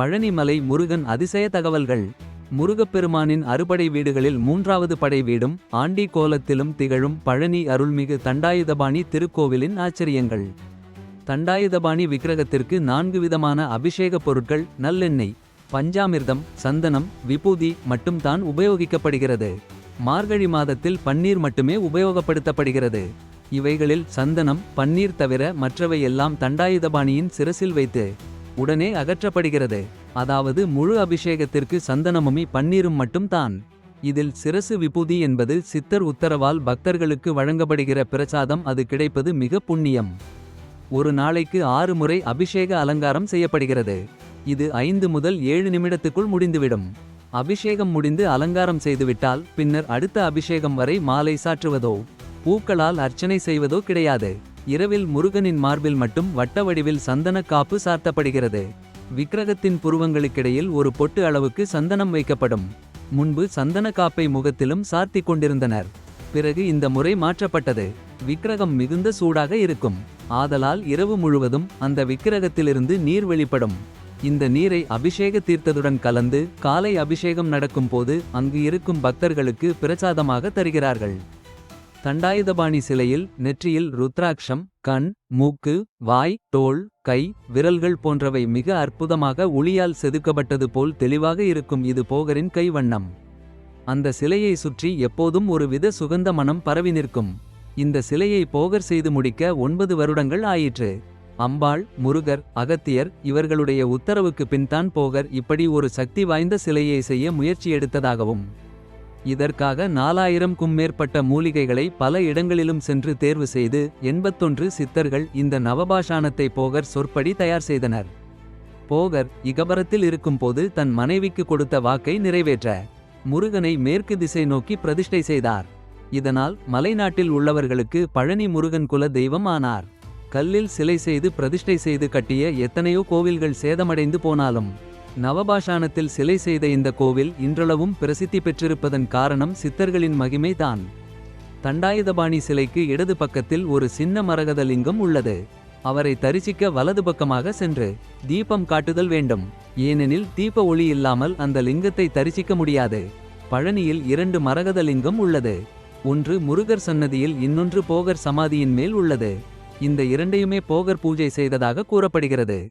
பழனிமலை முருகன் அதிசய தகவல்கள். முருகப்பெருமானின் அறுபடை வீடுகளில் மூன்றாவது படை வீடும் ஆண்டி கோலத்திலும் திகழும் பழனி அருள்மிகு தண்டாயுதபாணி திருக்கோவிலின் ஆச்சரியங்கள். தண்டாயுதபாணி விக்கிரகத்திற்கு நான்கு விதமான அபிஷேகப் பொருட்கள் நல்லெண்ணெய் பஞ்சாமிர்தம் சந்தனம் விபூதி மட்டும்தான் உபயோகிக்கப்படுகிறது. மார்கழி மாதத்தில் பன்னீர் மட்டுமே உபயோகப்படுத்தப்படுகிறது. இவைகளில் சந்தனம் பன்னீர் தவிர மற்றவை எல்லாம் தண்டாயுதபாணியின் சிரசில் வைத்து உடனே அகற்றப்படுகிறது. அதாவது முழு அபிஷேகத்திற்கு சந்தனமுமி பன்னீரும் மட்டும் தான். இதில் சிரசு விபூதி என்பது சித்தர் உத்தரவால் பக்தர்களுக்கு வழங்கப்படுகிற பிரசாதம் அது கிடைப்பது மிக புண்ணியம். ஒரு நாளைக்கு ஆறு முறை அபிஷேக அலங்காரம் செய்யப்படுகிறது. இது ஐந்து முதல் ஏழு நிமிடத்துக்குள் முடிந்துவிடும். அபிஷேகம் முடிந்து அலங்காரம் செய்துவிட்டால் பின்னர் அடுத்த அபிஷேகம் வரை மாலை சாற்றுவதோ பூக்களால் அர்ச்சனை செய்வதோ கிடையாது. இரவில் முருகனின் மார்பில் மட்டும் வட்ட வடிவில் சந்தன காப்பு சார்த்தப்படுகிறது. விக்கிரகத்தின் புருவங்களுக்கிடையில் ஒரு பொட்டு அளவுக்கு சந்தனம் வைக்கப்படும். முன்பு சந்தன காப்பை முகத்திலும் சார்த்திக் கொண்டிருந்தனர். பிறகு இந்த முறை மாற்றப்பட்டது. விக்கிரகம் மிகுந்த சூடாக இருக்கும். ஆதலால் இரவு முழுவதும் அந்த விக்கிரகத்திலிருந்து நீர் வெளிப்படும். இந்த நீரை அபிஷேக தீர்த்ததுடன் கலந்து காலை அபிஷேகம் நடக்கும் போது அங்கு இருக்கும் பக்தர்களுக்கு பிரசாதமாக தருகிறார்கள். தண்டாயுதபாணி சிலையில் நெற்றியில் ருத்ராட்சம் கண் மூக்கு வாய் தோள் கை விரல்கள் போன்றவை மிக அற்புதமாக ஒளியால் செதுக்கப்பட்டது போல் தெளிவாக இருக்கும் இது போகரின் கைவண்ணம். அந்த சிலையை சுற்றி எப்போதும் ஒரு வித சுகந்த மனம் பரவி நிற்கும். இந்த சிலையை போகர் செய்து முடிக்க ஒன்பது வருடங்கள் ஆயிற்று. அம்பாள் முருகர் அகத்தியர் இவர்களுடைய உத்தரவுக்கு பின்தான் போகர் இப்படி ஒரு சக்தி வாய்ந்த சிலையை செய்ய முயற்சி எடுத்ததாகவும் இதற்காக நாலாயிரம்க்கும் மேற்பட்ட மூலிகைகளை பல இடங்களிலும் சென்று தேர்வு செய்து எண்பத்தொன்று சித்தர்கள் இந்த நவபாஷானத்தை போகர் சொற்படி தயார் செய்தனர். போகர் இகபரத்தில் இருக்கும்போது தன் மனைவிக்கு கொடுத்த வாக்கை நிறைவேற்ற முருகனை மேற்கு திசை நோக்கி பிரதிஷ்டை செய்தார். இதனால் மலைநாட்டில் உள்ளவர்களுக்கு பழனி முருகன் குல தெய்வம் ஆனார். கல்லில் சிலை செய்து பிரதிஷ்டை செய்து கட்டிய எத்தனையோ கோவில்கள் சேதமடைந்து போனாலும் நவபாஷானத்தில் சிலை செய்த இந்த கோவில் இன்றளவும் பிரசித்தி பெற்றிருப்பதன் காரணம் சித்தர்களின் மகிமைதான் தண்டாயுதபாணி சிலைக்கு இடது பக்கத்தில் ஒரு சின்ன மரகத லிங்கம் உள்ளது. அவரை தரிசிக்க வலது பக்கமாக சென்று தீபம் காட்டுதல் வேண்டும். ஏனெனில் தீப ஒளி இல்லாமல் அந்த லிங்கத்தை தரிசிக்க முடியாது. பழனியில் இரண்டு மரகத லிங்கம் உள்ளது. ஒன்று முருகர் சன்னதியில் இன்னொன்று போகர் சமாதியின் மேல் உள்ளது. இந்த இரண்டையுமே போகர் பூஜை செய்ததாக கூறப்படுகிறது.